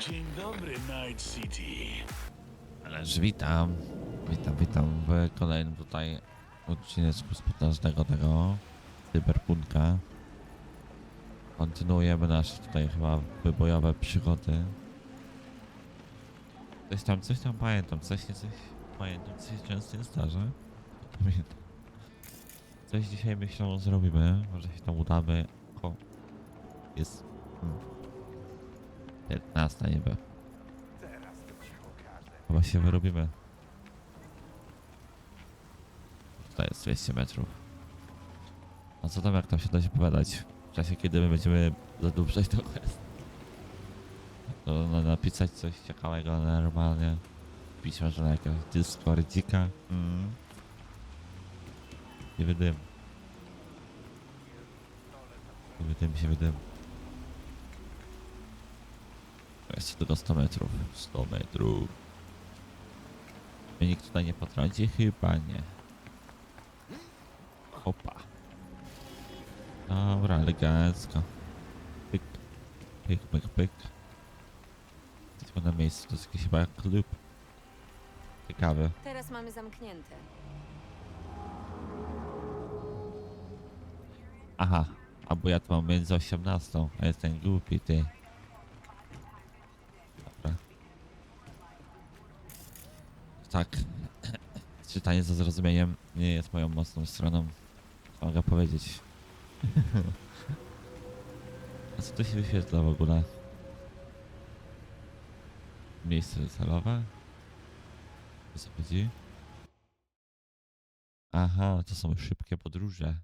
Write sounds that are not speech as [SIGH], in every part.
Dzień dobry, Night City. Ależ witam, witam, witam w kolejnym tutaj odcineczku z potężnego tego cyberpunka. Kontynuujemy nasze tutaj chyba wybojowe przygody. Coś tam, coś tam pamiętam, coś nie coś pamiętam, coś się często nie zdarza. Pamiętam. Coś dzisiaj myślą zrobimy, może się tam udamy. O, jest hmm, 15 niby. Chyba się wyrobimy. Tutaj jest 200 metrów. A co tam, jak tam się da się opowiadać? W czasie, kiedy my będziemy zadłużać to quest. To na, napisać coś ciekawego normalnie. Pisma, że na jakiegoś Discordzika. Mm. Nie wydym. Nie wydym się wydym. Jeszcze tylko 100 metrów. 100 metrów. Mnie nikt tutaj nie potrąci? Chyba nie. Opa. Dobra, elegancko. Pyk. Pyk, pyk, pyk. Jesteśmy na miejscu, to jest jakiś chyba klub. Ciekawy. Teraz mamy zamknięte. Aha. Albo ja tu mam między 18, a jestem głupi, ty. Dobra. Tak. [CLEARS THROAT] Czytanie ze zrozumieniem nie jest moją mocną stroną. Co mogę powiedzieć? [LAUGHS] A co tu się wyświetla w ogóle? Miejsce docelowe? O co chodzi? Aha, to są szybkie podróże.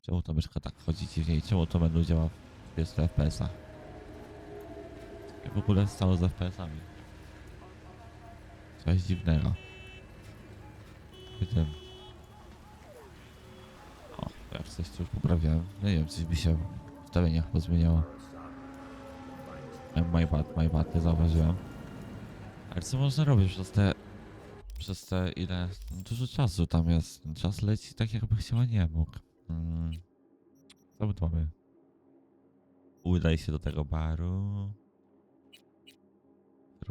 Czemu to myszka tak chodzi dziwnie i czemu to menu działa w 30 FPS-a? W ogóle stało z FPS-ami? Coś dziwnego. Tym. O, jak coś tu już poprawiałem. No nie wiem, coś by się w ustawieniach pozmieniało. My bad, my bad, nie zauważyłem. Ale co można robić przez te... Przez te ile... Dużo czasu tam jest. Czas leci tak jakby chciała nie mógł. Mm. Co my tu mamy? Udaj się do tego baru.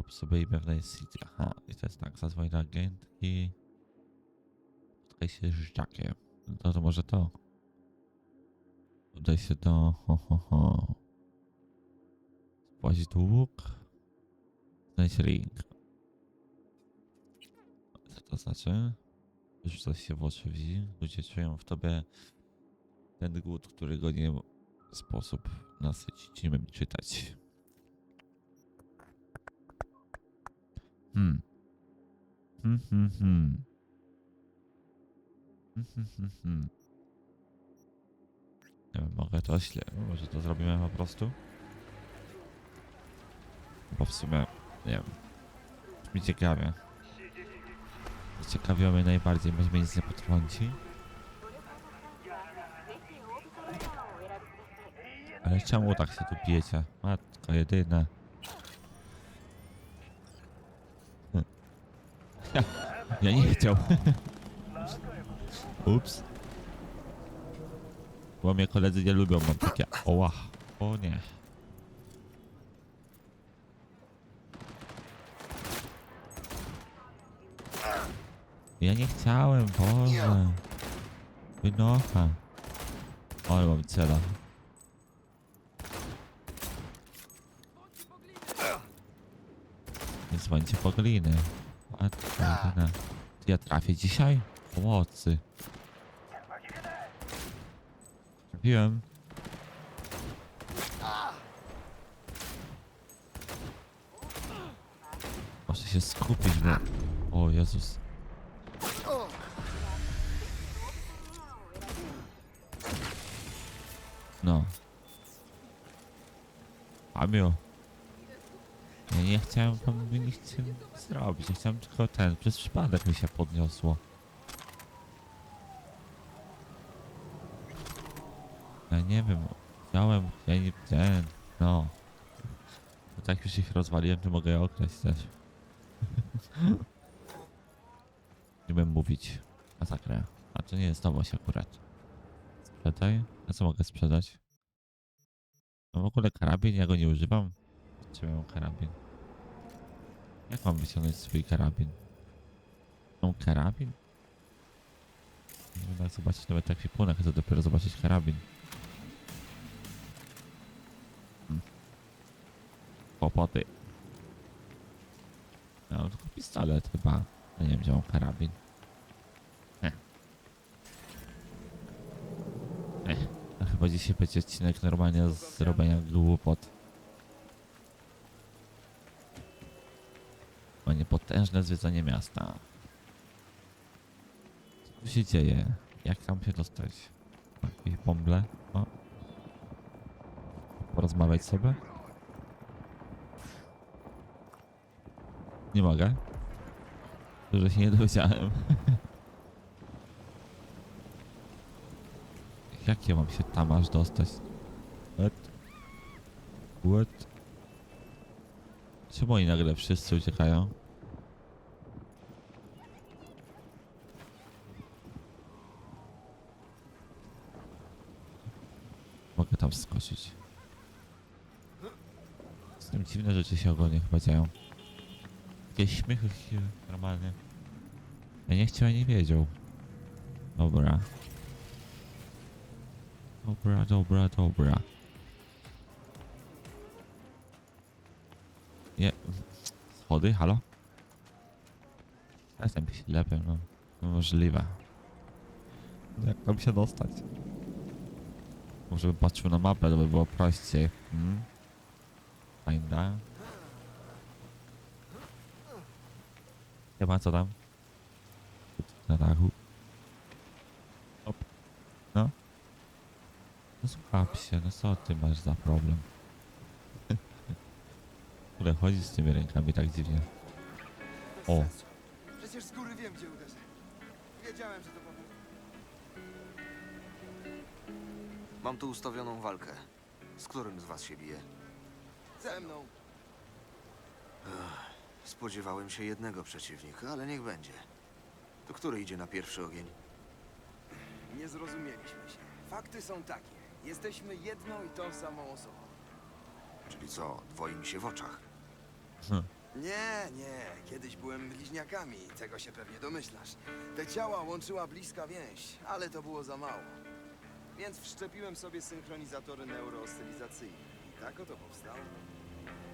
Rób sobie imię w Night. Aha, i to jest tak, zadzwoń do agentki. Spotkaj się z Jackiem. No to może to. Udaj się do... Ho, ho, ho. Spłacić dług. Znajdź link. Co to znaczy? Rzucać się w oczy widzi. Ludzie czują w tobie ten głód, który go nie sposób nasycić. Nie wiem czytać. Hmm. Hmm, hmm, hmm. Hmm, hmm, hmm. Nie wiem, mogę to ośle. Może to zrobimy po prostu? Bo w sumie, nie wiem. Mi ciekawie. Ciekawiło mnie najbardziej, może mnie nic nie potrąci. Ale czemu tak się tu pijecie? Matko jedyna. Ja, nie chciał. Ups. Bo mnie koledzy nie lubią, mam takie oła. O nie. Ja nie chciałem, Boże. Wynocha. Ale mam cela. Nie dzwońcie po. Czy ja trafię dzisiaj? Pomocy. Trafiłem. Muszę się skupić, bo... O Jezus. No. Amio. Nie chciałem tam nic zrobić. Chciałem tylko ten. Przez przypadek mi się podniosło. Ja nie wiem. Chciałem. Ja nie ten. No. Bo tak już ich rozwaliłem, to mogę je okraść też. [LAUGHS] nie wiem mówić. Masakra. A to nie jest nowość akurat. Sprzedaj. A co mogę sprzedać? No w ogóle karabin, ja go nie używam. Czy miałem karabin? Jak mam wyciągnąć swój karabin? Mam karabin? Jak zobaczyć nawet ekwipunek, to dopiero zobaczyć karabin. Hmm. Kłopoty. Ja mam tylko pistolet chyba. Ja nie wiem, mam karabin. Ech. Ech. A chyba dzisiaj będzie odcinek normalnie z robienia głupot. Będzie potężne zwiedzanie miasta. Co tu się dzieje? Jak tam się dostać? Jakieś bąble? O. Porozmawiać sobie? Nie mogę. Że się nie dowiedziałem. [LAUGHS] Jak ja mam się tam aż dostać? What? What? Czemu oni nagle wszyscy uciekają? Mogę tam skoczyć. Z tym dziwne rzeczy się ogólnie chyba dzieją. Jakieś śmiechy normalnie. Ja nie chciał, nie wiedział. Dobra. Dobra, dobra, dobra. Nie. Schody, halo? Jestem ślepym, no. no. Możliwe. Jak tam się dostać? Może bym patrzył na mapę, to by było prościej. Hmm? Fajna. Ma co tam? Na dachu. Op. No. No słucham się, no co ty masz za problem? [LAUGHS] Kurde, chodzi z tymi rękami tak dziwnie. O. Przecież z góry wiem, gdzie uderzę. Wiedziałem, że to pomoże. Mam tu ustawioną walkę. Z którym z was się bije? Ze mną. Spodziewałem się jednego przeciwnika, ale niech będzie. To który idzie na pierwszy ogień? Nie zrozumieliśmy się. Fakty są takie. Jesteśmy jedną i tą samą osobą. Czyli co, dwoi mi się w oczach? Nie, nie. Kiedyś byłem bliźniakami. Tego się pewnie domyślasz. Te ciała łączyła bliska więź, ale to było za mało. Więc wszczepiłem sobie synchronizatory neurooscylizacyjne. I tak oto powstało.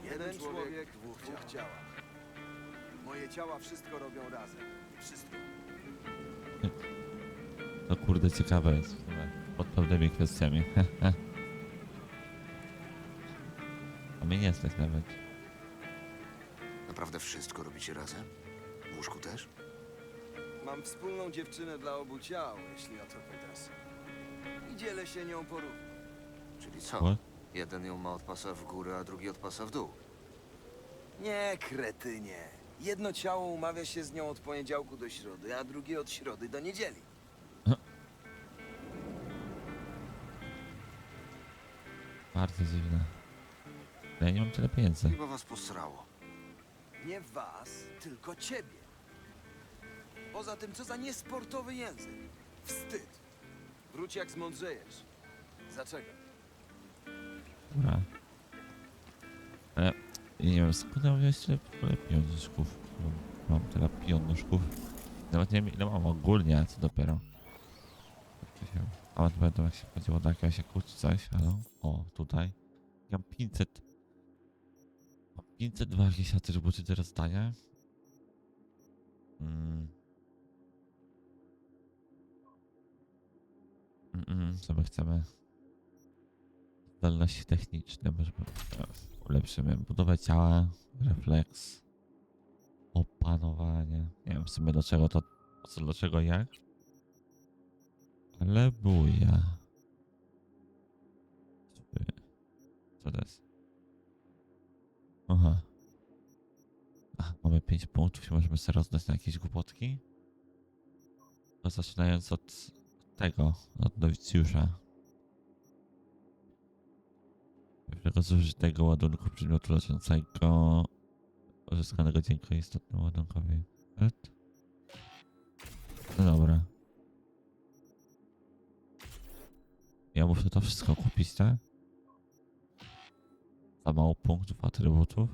Jeden człowiek, w dwóch, dwóch ciałach. Moje ciała wszystko robią razem. Wszystko. To [LAUGHS] kurde ciekawe jest w sumie. Pod pewnymi kwestiami. [LAUGHS] A mnie nie stać nawet. Naprawdę wszystko robicie razem? W łóżku też? Mam wspólną dziewczynę dla obu ciał, jeśli o to pytasz. Dzielę się nią porówno. Czyli co? What? Jeden ją ma od pasa w górę, a drugi od pasa w dół. Nie, kretynie. Jedno ciało umawia się z nią od poniedziałku do środy, a drugie od środy do niedzieli. Bardzo dziwne. Ja nie mam tyle pieniędzy. Chyba was posrało. Nie was, tylko ciebie. Poza tym, co za niesportowy język. Wstyd. Wróć jak zmądrzejesz. Zaczekaj. Dobra. Ale nie wiem skąd ja wziąć tyle w ogóle pieniążków. Mam tyle pieniążków. Nawet nie wiem ile mam ogólnie, co dopiero. A to będą jak się chodziło tak, jak się kłóci coś, ale o tutaj. Mam 500. Mam 502 jakieś atrybuty do rozdania. Mm. Mm, co my chcemy? Zdolności techniczne, może e, ulepszymy budowę ciała, refleks, opanowanie. Nie wiem w sumie do czego to, co do czego jak. Ale buja. Co to jest? Aha. Mamy 5 punktów i możemy sobie rozdać na jakieś głupotki. To zaczynając od tego, od nowicjusza. Pierwszego zużytego ładunku przedmiotu leczącego uzyskanego dzięki istotnemu ładunkowi. No dobra. Ja muszę to wszystko kupić, tak? Za mało punktów atrybutów.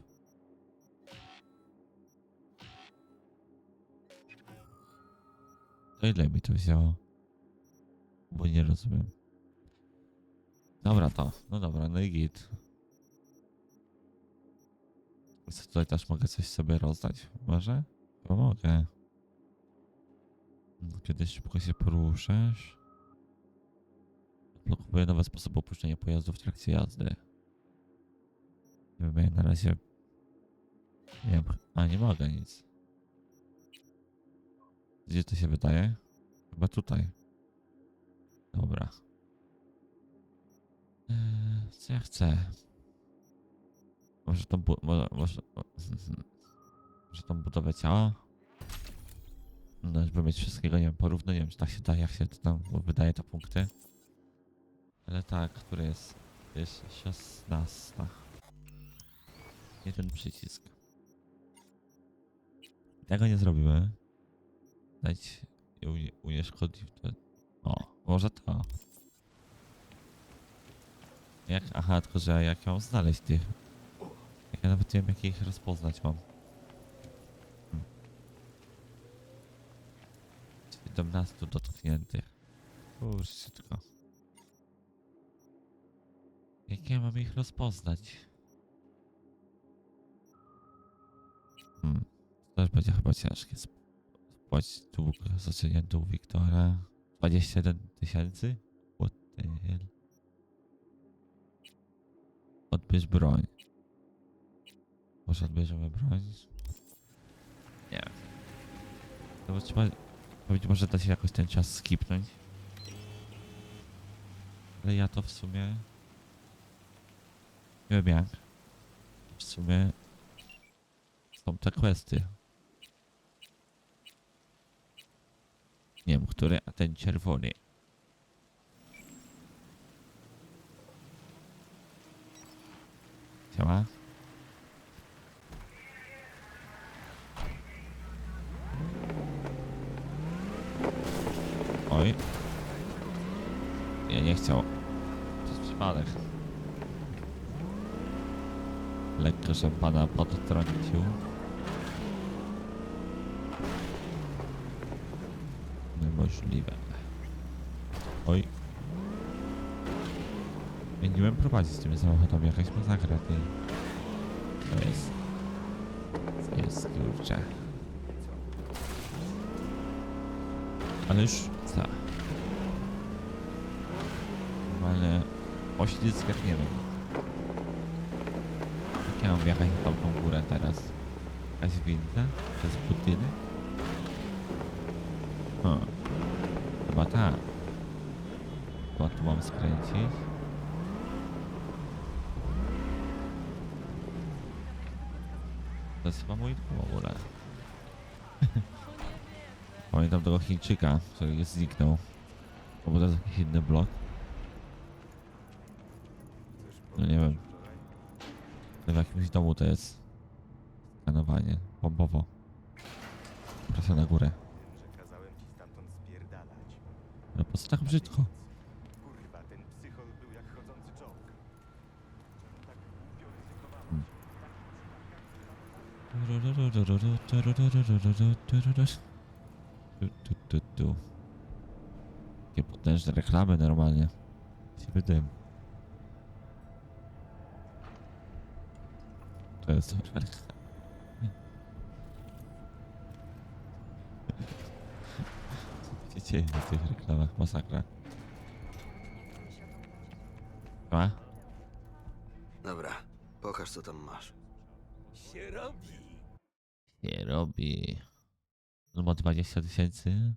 To ile mi to wzięło? Bo nie rozumiem. Dobra to, no dobra, no i git. Co tutaj też mogę coś sobie rozdać? Może? Chyba mogę. Kiedy szybko się poruszasz. Blokuje nowe sposoby opuszczenia pojazdu w trakcie jazdy. Nie wiem, ja na razie... Nie a nie mogę nic. Gdzie to się wydaje? Chyba tutaj. Dobra. Eee, co ja chcę? Może tą, bu- może, może, może tą budowę ciała? No, żeby mieć wszystkiego, nie wiem, porówno, nie wiem, czy tak się da, jak się to tam wydaje te punkty. Ale tak, który jest? To jest 16. Nie ten przycisk. Tego nie zrobimy. Dać unieszkodliw to. Może to. Jak, aha, tylko że jak ją znaleźć tych? Ja nawet nie wiem jak ich rozpoznać mam. Hmm. 17 dotkniętych. Kurczę tylko. Jak ja mam ich rozpoznać? Hmm. To też będzie chyba ciężkie. Sp- Spłacić dług, zaczynanie dług Wiktora. 21 tysięcy? What the hell? Odbierz broń. Może odbierzemy broń? Nie wiem. No bo trzeba... Powiedzieć, może da się jakoś ten czas skipnąć. Ale ja to w sumie... Nie wiem jak. W sumie... Są te questy. Nie wiem, a ten czerwony. Siema. Oj. Ja nie chciał. Przez przypadek. Lekko, że pana podtrącił. Niemożliwe. Oj. Ja nie wiem prowadzić z tymi samochodami, jakaś masakra, ty. To jest... To jest, kurczę. Ale już... co? Jak nie wiem. Jak ja mam wjechać na tą górę teraz? Jakaś winda? Przez budynek? Hmm. Chyba tak. Chyba tu mam skręcić. To jest chyba mój w ogóle. [LAUGHS] Pamiętam tego Chińczyka, który zniknął. Albo to jest jakiś inny blok. No nie wiem. W jakimś domu to jest skanowanie. Bombowo. Proszę na górę. że kazałem ci stamtąd spierdalać. No po co tak brzydko? Kurwa, ten psychol był jak chodzący czołg. Czemu tak głupio ryzykowałeś? Tu, tu, tu, tu. Takie potężne reklamy normalnie. Ciebie dym. To jest reklama. Dzieje na tych reklamach? Masakra. A? Dobra, pokaż co tam masz. Się robi. Nie robi. No ma 20 tysięcy.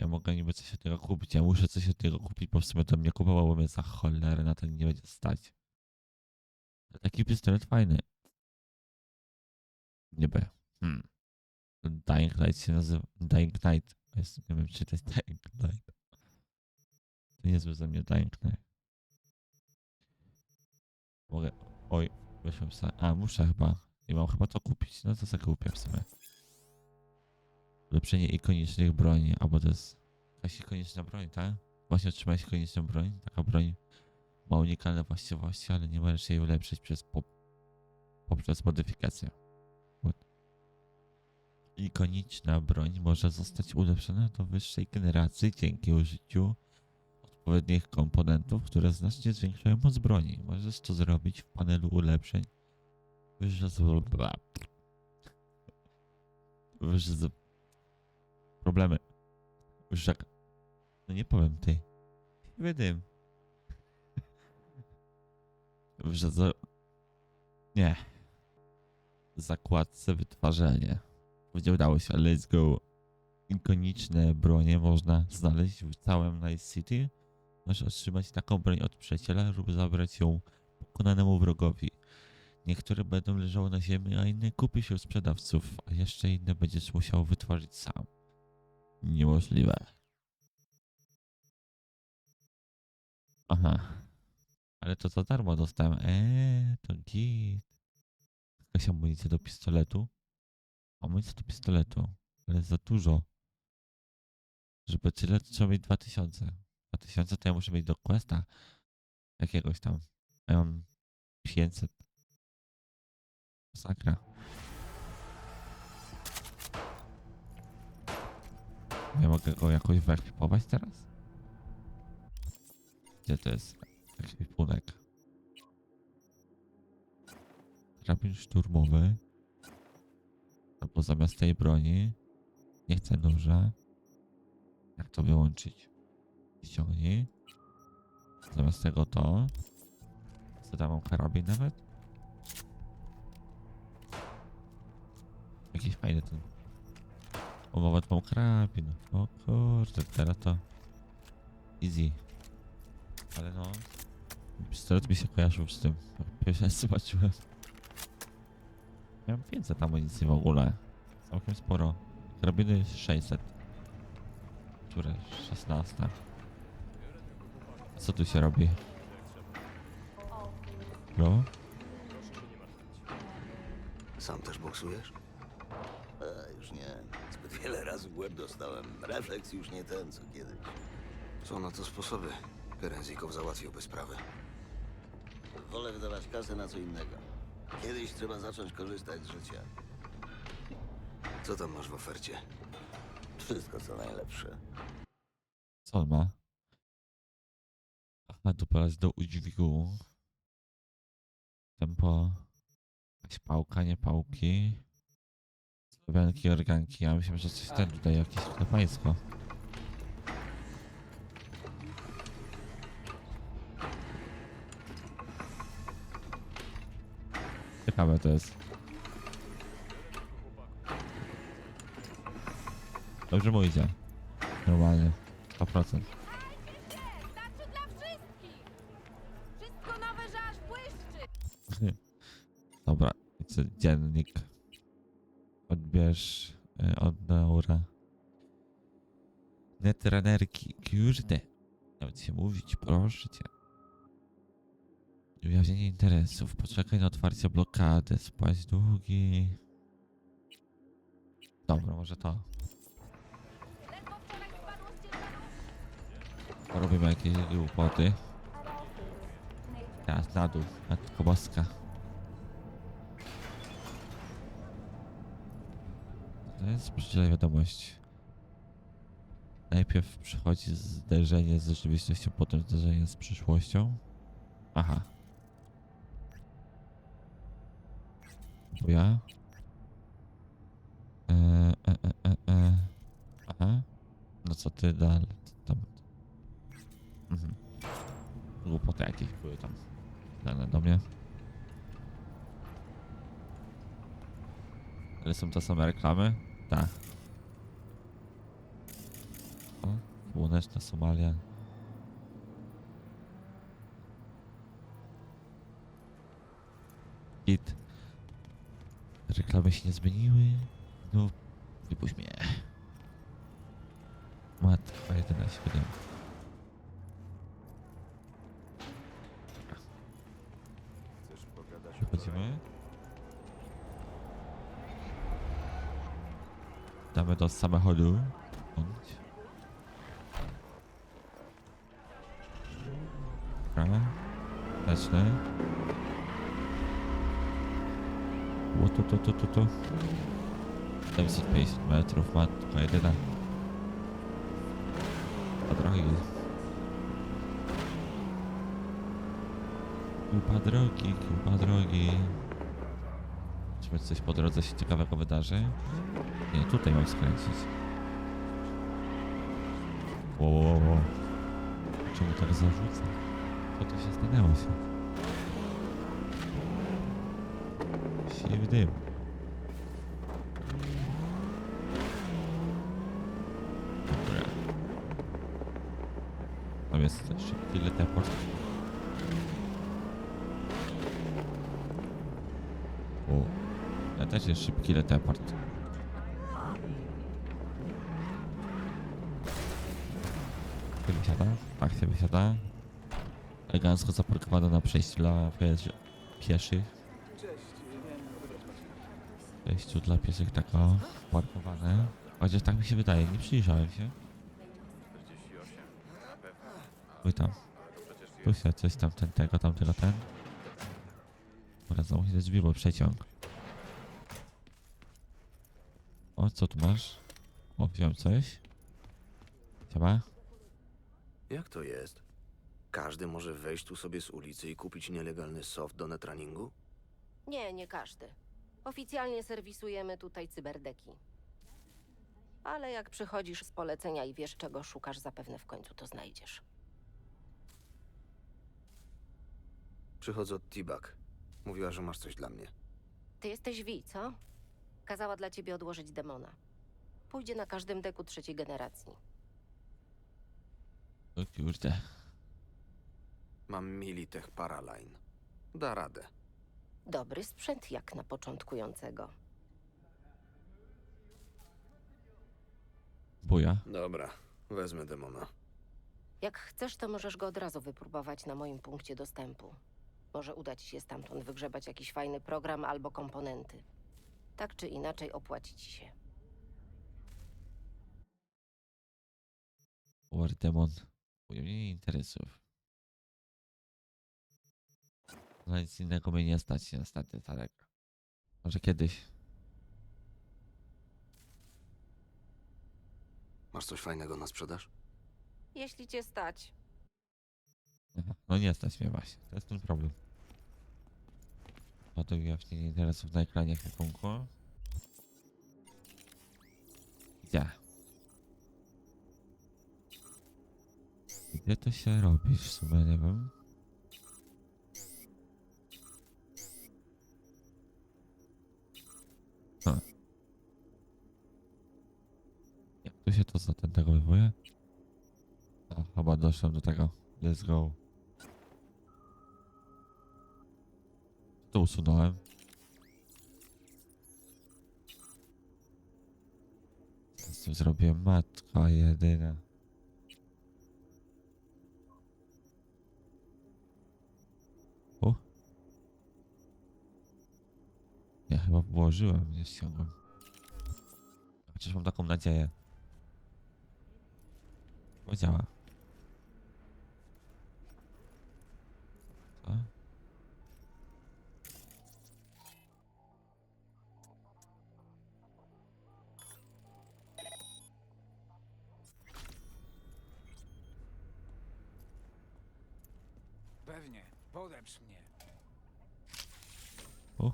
Ja mogę niby coś od tego kupić. Ja muszę coś od tego kupić, bo w sumie to mnie kupowało, bo mnie za cholerę na to nie będzie stać. Taki pistolet fajny. Niby. Hmm. Dying Light się nazywa. Dying Night. Jest, nie wiem, czy to jest Dying Light. To niezły ze mnie Dying Night. Mogę. Oj, wyszłem sa. A, muszę chyba. I mam chyba to kupić. No to sobie kupię w sumie. Ulepszenie ikonicznych broni, albo to jest jakaś ikoniczna broń, tak? Właśnie otrzymałeś ikoniczną broń. Taka broń Ma unikalne właściwości, ale nie możesz jej ulepszyć przez po, poprzez modyfikację. Ikoniczna broń może zostać ulepszona do wyższej generacji dzięki użyciu odpowiednich komponentów, które znacznie zwiększają moc broni. Możesz to zrobić w panelu ulepszeń. Wyższe z... Problemy. Wyższe... No nie powiem ty. Wydym. Wyższe z... Nie. Zakładce wytwarzanie. Nie udało się, let's go. Ikoniczne bronie można znaleźć w całym Night City. Możesz otrzymać taką broń od przyjaciela lub zabrać ją pokonanemu wrogowi. Niektóre będą leżały na ziemi, a inne kupi się u sprzedawców, a jeszcze inne będziesz musiał wytworzyć sam. Niemożliwe. Aha. Ale to za darmo dostałem. Eee, to git. Jakaś amunicja do pistoletu. Amunicja do pistoletu. Ale za dużo. Żeby tyle, to trzeba mieć 2000. 2000 to ja muszę mieć do questa. Jakiegoś tam. A ja mam 500. Masakra. Ja mogę go jakoś wyekwipować teraz? Gdzie to jest ekwipunek? Karabin szturmowy. Albo zamiast tej broni. Nie chcę noża. Jak to wyłączyć? Ściągnij. Zamiast tego to. Co karabin nawet? Jakiś fajny ten. O, nawet karabin. O kurde, teraz to. Easy. Ale no. Pistolet mi się kojarzył z tym. [LAUGHS] Pierwszy raz zobaczyłem. Miałem 500 amunicji w ogóle. Całkiem sporo. Karabiny 600. Które? 16. Co tu się robi? No? Sam też boksujesz? A, już nie. Zbyt wiele razy w łeb dostałem. Refleks już nie ten, co kiedyś. Są na to sposoby. Kerenzikow załatwiłby sprawę. Wolę wydawać kasę na co innego. Kiedyś trzeba zacząć korzystać z życia. Co tam masz w ofercie? Wszystko co najlepsze. Co on ma? Aha, dopalać do udźwigu. Tempo. Jakaś pałka, nie pałki. Słowianki, organki. Ja myślałem, że coś ten tutaj jakieś klepańsko. Ciekawe to jest. Dobrze mu idzie. Normalnie. 100%. Starczy dla! Dobra, co, dziennik. Odbierz y, od Naura. Netranerki, kurde. Nawet się mówić, proszę cię. Ujawnienie interesów. Poczekaj na otwarcie blokady. Spłać długi. Dobra, może to. Robimy jakieś głupoty. Teraz na dół. Matko Boska. To jest przyjdzie wiadomość. Najpierw przychodzi zderzenie z rzeczywistością, potem zderzenie z przyszłością. Aha. Bo ja? E, e, e, e, e. Aha. No co ty dalej? Tam. Mhm. Głupoty jakieś były tam. Dane do mnie. Ale są to same reklamy? Tak. O, Słoneczna Somalia. Git. Reklamy się nie zmieniły. No, wypuść mnie. Matka 11 7. Chcesz. Damy do samochodu. Bądź. Dobra. słoneczny. O, tu, tu, tu, tu, tu. 750 metrów, matka jedyna. A drogi. Kupa drogi, kupa drogi. Czy coś po drodze się ciekawego wydarzy? Nie, tutaj mam skręcić. Wo, wo, wo, wo. Czemu tak zarzuca? Co to się stanęło się? Siwy dym. Dobra. Tam jest szybki teleport. O, ja też jest szybki teleport. się wysiada? Tak się wysiada. Elegancko zaparkowano na przejściu dla pies- pieszych. Przejściu dla pieszych tak o, parkowane. Chociaż tak mi się wydaje, nie przyjrzałem się. Oj tam. Tu się coś tam, ten, tego, tamtego, ten. Dobra, znowu się drzwi, bo przeciąg. O, co tu masz? O, wziąłem coś. Siema. Jak to jest? Każdy może wejść tu sobie z ulicy i kupić nielegalny soft do netraningu? Nie, nie każdy. Oficjalnie serwisujemy tutaj cyberdeki. Ale jak przychodzisz z polecenia i wiesz, czego szukasz, zapewne w końcu to znajdziesz. Przychodzę od T-Bag. Mówiła, że masz coś dla mnie. Ty jesteś Wi, co? Kazała dla ciebie odłożyć demona. Pójdzie na każdym deku trzeciej generacji. O kurde. Mam Militech Paraline. Da radę. Dobry sprzęt jak na początkującego. Buja. Dobra, wezmę demona. Jak chcesz, to możesz go od razu wypróbować na moim punkcie dostępu. Może uda ci się stamtąd wygrzebać jakiś fajny program albo komponenty. Tak czy inaczej opłaci ci się. War Demon. Buja mnie nie interesuje. Na nic innego mnie nie stać niestety, Tarek. Może kiedyś. Masz coś fajnego na sprzedaż? Jeśli cię stać, Aha, No nie stać mnie właśnie. To jest ten problem. Fotograficznie interesów na ekranie ekwipunku. Gdzie? Gdzie to się robi w sumie, nie wiem. Tu się to za ten tego wywołuje? A, chyba doszłem do tego. Let's go. To usunąłem. Z tym zrobiłem? Matka jedyna. O. Ja chyba włożyłem, nie ściągłem. Chociaż mam taką nadzieję. Bo działa. Co? Pewnie, podeprz mnie. O.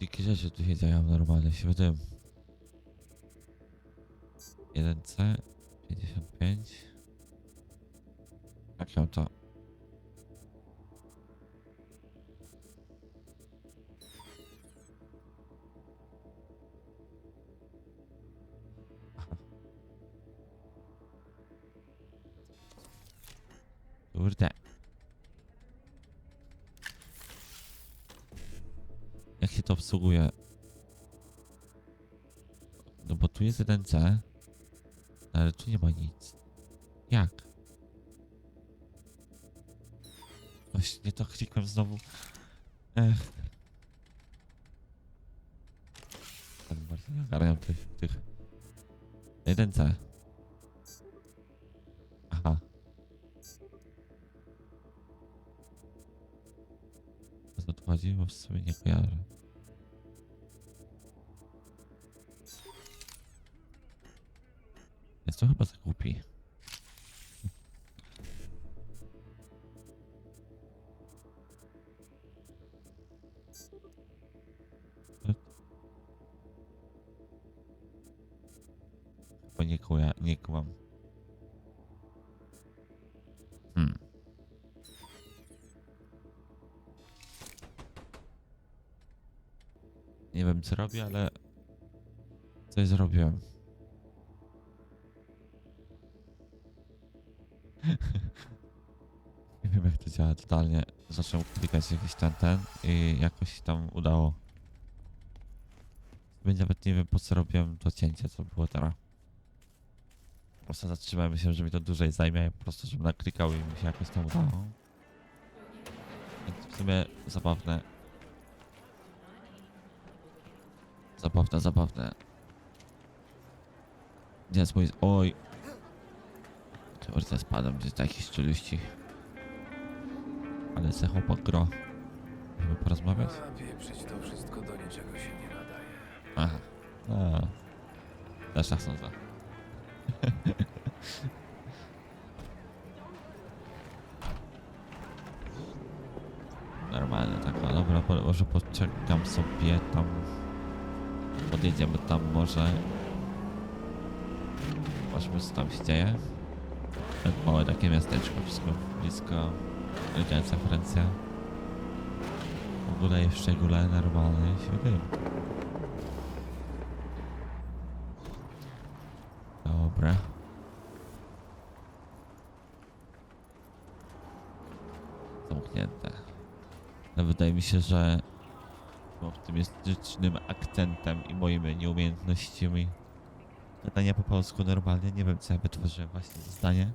Dzikie rzeczy tu się dzieją normalnie, się tym. 1C, 55. Jak ją to? [LAUGHS] Kurde. Jak się to obsługuje? No bo tu jest C, ale tu nie ma nic. Jak? Właśnie to klikłem znowu. Ech. Nie ogarniam tych, tych. Jeden C. Aha. O co tu chodzi? Bo w sumie nie kojarzę. Jest to chyba za głupi. Chyba nie kuja, nie kłam. Hmm. Nie wiem co robię, ale coś zrobiłem. Totalnie. Zacząłem klikać jakiś ten ten i jakoś tam udało. Sobie nawet nie wiem po co robiłem to cięcie, co było teraz. Po prostu zatrzymałem się, że mi to dłużej zajmie, po prostu żebym naklikał i mi się jakoś tam udało. Więc w sumie zabawne. Zabawne, zabawne. Gdzie jest mój... Oj! Kurde, spadam gdzieś do jakiejś czeluści. Ale se chłopak gro. Żeby porozmawiać? A pieprzyć to wszystko do niczego się nie nadaje. Aha. No. Też tak sądzę. Normalnie tak, a dobra, może poczekam sobie tam. Podjedziemy tam może. Zobaczmy co tam się dzieje. Tak małe takie miasteczko, wszystko blisko. Elegancja Francja. W ogóle jest w szczególe normalny film. Dobra. Zamknięte. No wydaje mi się, że optymistycznym akcentem i moimi nieumiejętnościami gadania po polsku normalnie, nie wiem co ja wytworzyłem właśnie zdanie.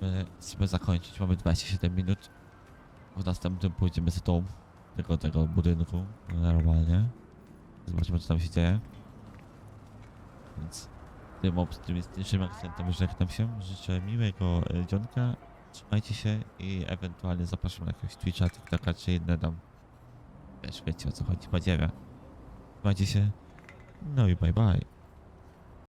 My chcemy zakończyć, mamy 27 minut. W następnym pójdziemy z tą tego, tego budynku normalnie. Zobaczymy co tam się dzieje. Więc tym optymistycznym akcentem żegnam się. Życzę miłego e, dzionka. Trzymajcie się i ewentualnie zapraszam na jakiegoś Twitcha, TikToka czy inne tam. Wiesz, wiecie o co chodzi, badziewie. Trzymajcie się. No i bye bye.